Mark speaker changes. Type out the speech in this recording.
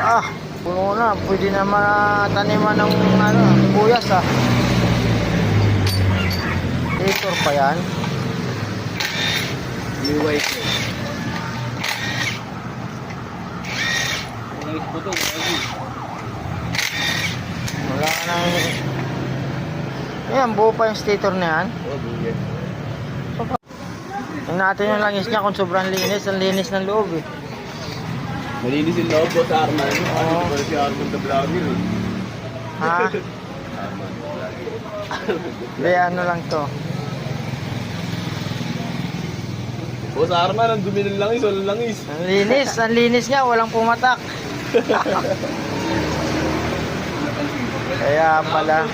Speaker 1: Ah, puno na. Pwede na mataniman ng ano, buyas ah. Stator pa yan.
Speaker 2: White po to, white.
Speaker 1: Wala ka na. Ayan, buo pa yung stator na yan.
Speaker 2: Oh, buyan.
Speaker 1: Tingnan natin yung langis niya kung sobrang linis. Ang linis ng loob eh.
Speaker 2: Malinis yung loob po sa Arman. Ano
Speaker 1: Oo.
Speaker 2: ba si Arman the Vlogger eh?
Speaker 1: Ha?
Speaker 2: Arman the Vlogger.
Speaker 1: Hindi, ano lang to.
Speaker 2: O sa Arman, ang dumi ng langis, walang langis.
Speaker 1: Ang linis, ang linis niya, walang pumatak. Kaya pala.